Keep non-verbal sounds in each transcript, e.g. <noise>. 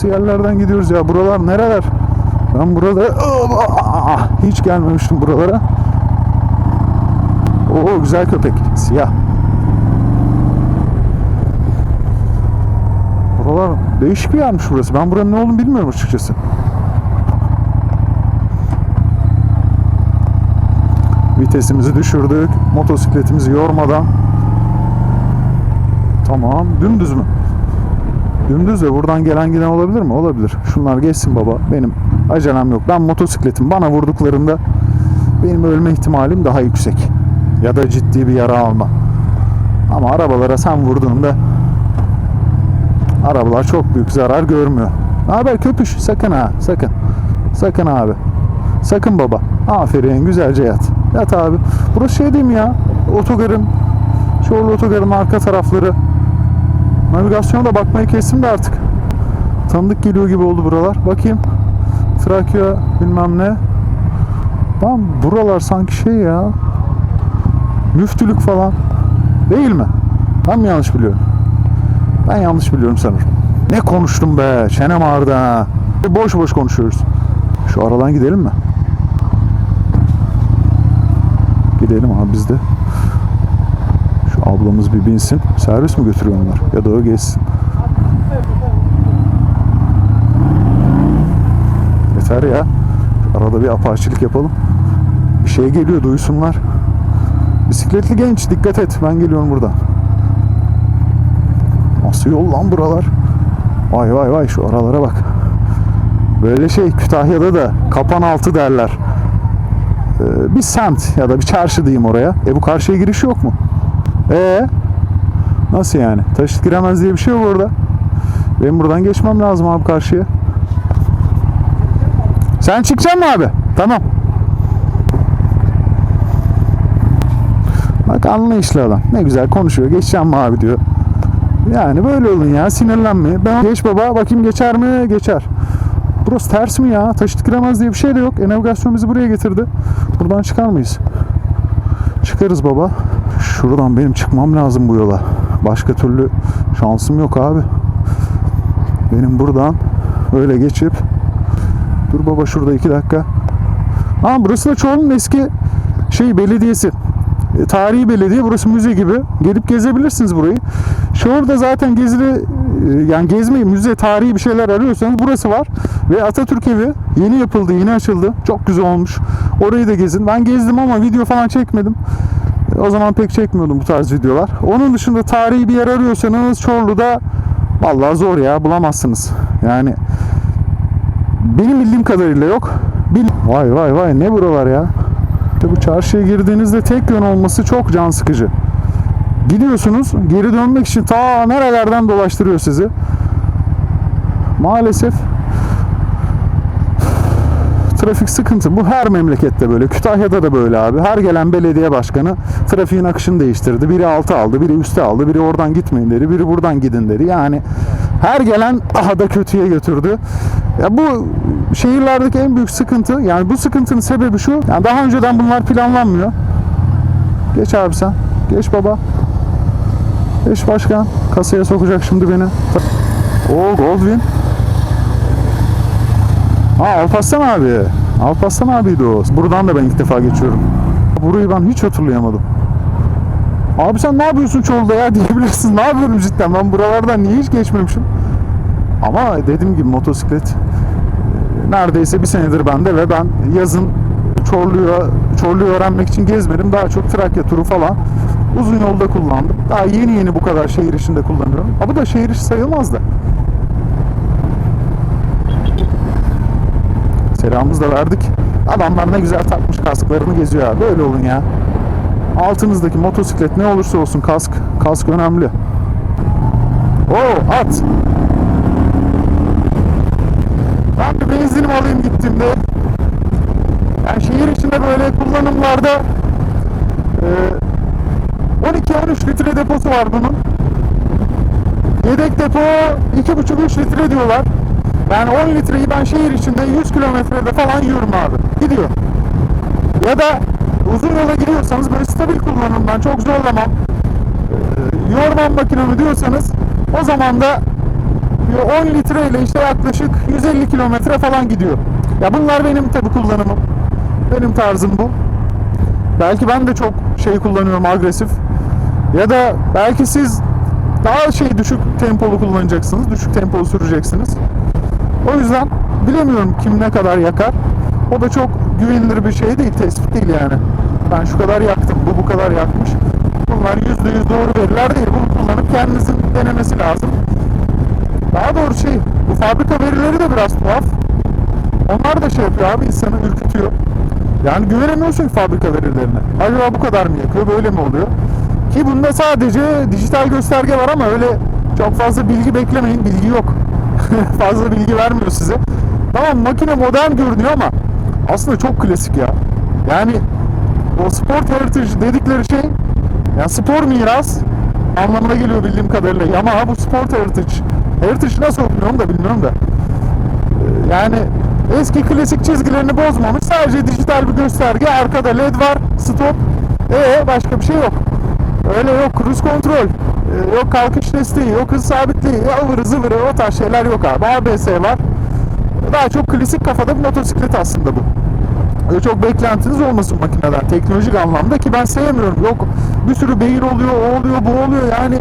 nasıl yerlerden gidiyoruz ya? Buralar nereler? Ben burada hiç gelmemiştim buralara. Oo güzel köpek. Siyah. Buralar değişik bir yermiş burası. Ben buranın ne olduğunu bilmiyorum açıkçası. Vitesimizi düşürdük. Motosikletimizi yormadan. Tamam. Dümdüz mü? Dümdüz de buradan gelen giden olabilir mi? Olabilir. Şunlar geçsin baba. Benim acelem yok. Ben motosikletim bana vurduklarında benim ölme ihtimalim daha yüksek. Ya da ciddi bir yara alma. Ama arabalara sen vurduğunda arabalar çok büyük zarar görmüyor. Ne haber köpüş? Sakın ha. Sakın. Sakın abi. Sakın baba. Aferin. Güzelce yat. Yat abi. Burası şey değil mi ya? Otogarın Çorlu otogarın arka tarafları. Navigasyona da bakmayı kestim de artık. Tanıdık geliyor gibi oldu buralar. Bakayım. Trakya bilmem ne. Lan buralar sanki şey ya. Müftülük falan. Değil mi? Ben mi yanlış biliyorum? Ben yanlış biliyorum sanırım. Ne konuştum be? Çenem ağrıdı ha. Boş boş konuşuyoruz. Şu aradan gidelim mi? Gidelim abi biz de. Ablamız bir binsin. Servis mi götürüyor onlar? Ya da o geçsin. Yeter ya. Arada bir apaçilik yapalım. Bir şey geliyor duysunlar. Bisikletli genç dikkat et. Ben geliyorum burada. Nasıl yol lan buralar? Vay vay vay şu aralara bak. Böyle şey Kütahya'da da kapan altı derler. Ee, bir semt ya da bir çarşı diyeyim oraya. E bu karşıya giriş yok mu? E nasıl yani? Taşıt giremez diye bir şey yok orada. Benim buradan geçmem lazım abi karşıya. Sen çıkacaksın mı abi? Tamam. Bak anlayışlı adam. Ne güzel konuşuyor. Geçeceğim mi abi diyor. Yani böyle olun ya sinirlenme. Ben geç baba bakayım geçer mi? Geçer. Burası ters mi ya? Taşıt giremez diye bir şey de yok. E navigasyon bizi buraya getirdi. Buradan çıkar mıyız? Çıkarız baba. Şuradan benim çıkmam lazım bu yola. Başka türlü şansım yok abi. Benim buradan öyle geçip Dur baba şurada iki dakika. Ha burası da Çorlu'nun eski şey belediyesi. E, tarihi belediye. Burası müze gibi. Gelip gezebilirsiniz burayı. Şurada zaten gezili e, yani gezmeyi, müze, tarihi bir şeyler arıyorsanız burası var. Ve Atatürk evi yeni yapıldı, yeni açıldı. Çok güzel olmuş. Orayı da gezin. Ben gezdim ama video falan çekmedim. O zaman pek çekmiyordum bu tarz videolar. Onun dışında tarihi bir yer arıyorsanız Çorlu'da vallahi zor ya bulamazsınız. Yani benim bildiğim kadarıyla yok. Bil vay vay vay ne buralar ya. İşte bu çarşıya girdiğinizde tek yön olması çok can sıkıcı. Gidiyorsunuz geri dönmek için ta nerelerden dolaştırıyor sizi. Maalesef trafik sıkıntı. Bu her memlekette böyle. Kütahya'da da böyle abi. Her gelen belediye başkanı trafiğin akışını değiştirdi. Biri altı aldı, biri üste aldı, biri oradan gitmeyin dedi, biri buradan gidin dedi. Yani her gelen <laughs> daha da kötüye götürdü. Ya bu şehirlerdeki en büyük sıkıntı yani bu sıkıntının sebebi şu. Yani daha önceden bunlar planlanmıyor. Geç abi sen. Geç baba. Geç başkan. Kasaya sokacak şimdi beni. O Goldwyn. Ha Alparslan abi. Alparslan abiydi o. Buradan da ben ilk defa geçiyorum. Burayı ben hiç hatırlayamadım. Abi sen ne yapıyorsun Çorlu'da ya <laughs> diyebilirsin. Ne yapıyorum cidden ben buralardan niye hiç geçmemişim. Ama dediğim gibi motosiklet e, neredeyse bir senedir bende ve ben yazın Çorlu'yu Çorlu'yu öğrenmek için gezmedim. Daha çok Trakya turu falan uzun yolda kullandım. Daha yeni yeni bu kadar şehir içinde kullanıyorum. Ama bu da şehir içi sayılmaz da. Selamımızı da verdik. Adamlar ne güzel takmış kasklarını geziyor abi. Böyle olun ya. Altınızdaki motosiklet ne olursa olsun kask. Kask önemli. Oo at. Ben bir benzinim alayım gittiğimde. Yani şehir içinde böyle kullanımlarda e, 12-13 litre deposu var bunun. Yedek depo 2,5-3 litre diyorlar. Yani 10 litreyi ben şehir içinde 100 kilometrede falan yiyorum abi. Gidiyor. Ya da uzun yola gidiyorsanız böyle stabil kullanımdan çok zorlamam. E, yormam makinamı diyorsanız o zaman da yapıyor? 10 litreyle işte yaklaşık 150 kilometre falan gidiyor. Ya bunlar benim tabi kullanımım. Benim tarzım bu. Belki ben de çok şey kullanıyorum agresif. Ya da belki siz daha şey düşük tempolu kullanacaksınız. Düşük tempolu süreceksiniz. O yüzden bilemiyorum kim ne kadar yakar. O da çok güvenilir bir şey değil, tespit değil yani. Ben şu kadar yaktım, bu bu kadar yakmış. Bunlar yüzde yüz doğru veriler değil. Bunu kullanıp kendinizin denemesi lazım. Daha doğru şey, bu fabrika verileri de biraz tuhaf. Onlar da şey yapıyor abi, insanı ürkütüyor. Yani güvenemiyorsun fabrika verilerine. Acaba bu kadar mı yakıyor, böyle mi oluyor? Ki bunda sadece dijital gösterge var ama öyle çok fazla bilgi beklemeyin, bilgi yok. <laughs> fazla bilgi vermiyor size. Tamam makine modern görünüyor ama aslında çok klasik ya. Yani o sport heritage dedikleri şey ya spor miras anlamına geliyor bildiğim kadarıyla. Yamaha bu sport heritage. Heritage nasıl okunuyor da bilmiyorum da. Ee, Yani eski klasik çizgilerini bozmamış. Sadece dijital bir gösterge. Arkada led var. Stop. Ee başka bir şey yok. Öyle yok cruise kontrol. Ee, Yok kalkış desteği, yok hız sabitliği, ıvırı zıvırı o tarz şeyler yok abi. ABS var. Daha çok klasik kafada bir motosiklet aslında bu. Öyle çok beklentiniz olmasın makineden teknolojik anlamda ki ben sevmiyorum. Yok bir sürü beyin oluyor, o oluyor, bu oluyor yani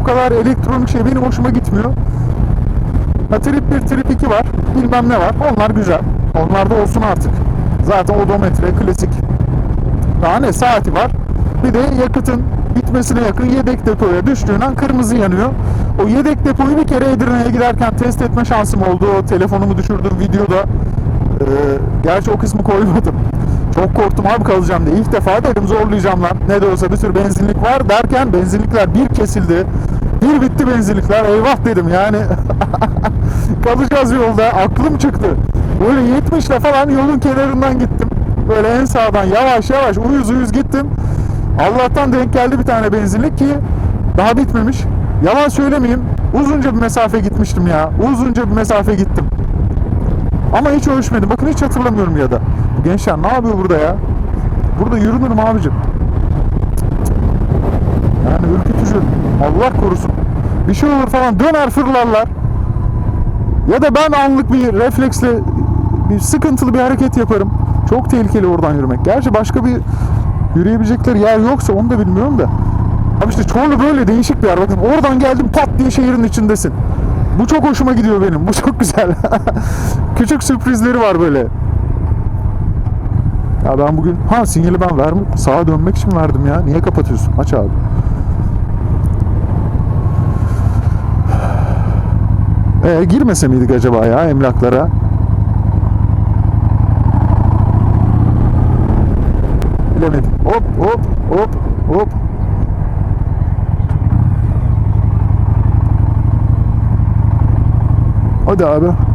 o kadar elektronik şey benim hoşuma gitmiyor. Ha, trip 1, trip 2 var, bilmem ne var. Onlar güzel. Onlar da olsun artık. Zaten odometre, klasik. Daha ne saati var. Bir de yakıtın bitmesine yakın yedek depoya düştüğün an kırmızı yanıyor. O yedek depoyu bir kere Edirne'ye giderken test etme şansım oldu. O telefonumu düşürdüğüm videoda. Ee, gerçi o kısmı koymadım. Çok korktum abi kalacağım diye. İlk defa dedim zorlayacağım lan. Ne de olsa bir sürü benzinlik var derken benzinlikler bir kesildi. Bir bitti benzinlikler. Eyvah dedim yani. <laughs> Kalacağız yolda. Aklım çıktı. Böyle 70 ile falan yolun kenarından gittim. Böyle en sağdan yavaş yavaş uyuz uyuz gittim. Allah'tan denk geldi bir tane benzinlik ki daha bitmemiş. Yalan söylemeyeyim. Uzunca bir mesafe gitmiştim ya. Uzunca bir mesafe gittim. Ama hiç ölçmedim. Bakın hiç hatırlamıyorum ya da. Gençler ne yapıyor burada ya? Burada yürünür mü abicim? Yani ürkütücü. Allah korusun. Bir şey olur falan döner fırlarlar. Ya da ben anlık bir refleksle bir sıkıntılı bir hareket yaparım. Çok tehlikeli oradan yürümek. Gerçi başka bir yürüyebilecekleri yer yoksa onu da bilmiyorum da. Abi işte Çorlu böyle değişik bir yer. Bakın oradan geldim pat diye şehrin içindesin. Bu çok hoşuma gidiyor benim. Bu çok güzel. <laughs> Küçük sürprizleri var böyle. Ya ben bugün ha sinyali ben verdim. Sağa dönmek için verdim ya. Niye kapatıyorsun? Aç abi. <sighs> Ee, girmese miydik acaba ya emlaklara? Bilemedim. Hop hop hop hop. Hadi abi.